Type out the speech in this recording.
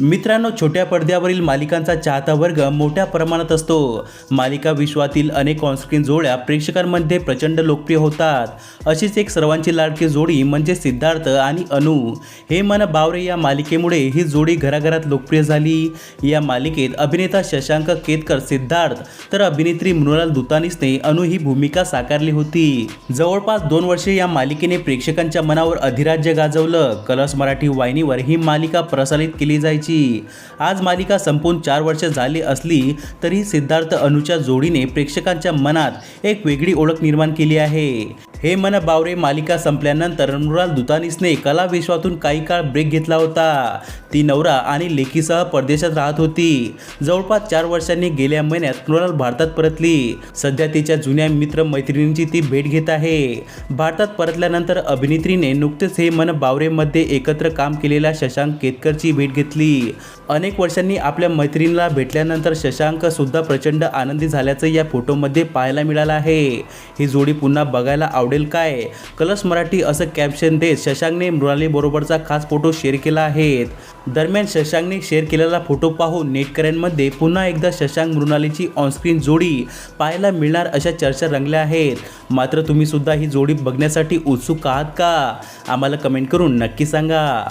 मित्रांनो छोट्या पडद्यावरील मालिकांचा चाहता वर्ग मोठ्या प्रमाणात असतो. मालिका विश्वातील अनेक ऑनस्क्रीन जोड्या प्रेक्षकांमध्ये प्रचंड लोकप्रिय होतात. अशीच एक सर्वांची लाडकी जोडी म्हणजे सिद्धार्थ आणि अनु. हे मन बावरे या मालिकेमुळे ही जोडी घराघरात लोकप्रिय झाली. या मालिकेत अभिनेता शशांक केतकर सिद्धार्थ तर अभिनेत्री मृणाल दुतानीसने अनु ही भूमिका साकारली होती. जवळपास दोन वर्षे या मालिकेने प्रेक्षकांच्या मनावर अधिराज्य गाजवलं. कलर्स मराठी वाहिनीवर ही मालिका प्रसारित केली जायची. आज मालिका संपून चार वर्ष झाली असली तरी सिद्धार्थ अनुच्या जोडीने प्रेक्षकांच्या मनात एक वेगळी ओळख निर्माण केली आहे. हे मन बावरे मालिका संपल्यानंतर मृणाल दुतानीसने कला विश्वातून काही काळ ब्रेक घेतला होता. ती नवरा आणि लेकीसह परदेशात राहत होती. जवळपास चार वर्षांनी गेल्या महिन्यात मृणाल भारतात परतली. सध्या तिच्या जुन्या मित्र मैत्रिणींची ती भेट घेत आहे. भारतात परतल्यानंतर अभिनेत्रीने नुकतेच हे मन बावरेमध्ये एकत्र काम केलेल्या शशांक केतकरची भेट घेतली. अनेक वर्षांनी आपल्या मैत्रिणीला भेटल्यानंतर शशांक सुद्धा प्रचंड आनंदी झाल्याचं या फोटोमध्ये पाहायला मिळालं आहे. ही जोडी पुन्हा बघायला आवडेल काय? कलर्स मराठी असं कॅप्शन देत शशांकने मृणालीबरोबरचा खास फोटो शेअर केला आहे. दरम्यान शशांकने शेअर केलेला फोटो पाहून नेटकऱ्यांमध्ये पुन्हा एकदा शशांक मृणालीची ऑनस्क्रीन जोडी पाहायला मिळणार अशा चर्चा रंगल्या आहेत. मात्र तुम्ही सुद्धा ही जोडी बघण्यासाठी उत्सुक आहात का? आम्हाला कमेंट करून नक्की सांगा.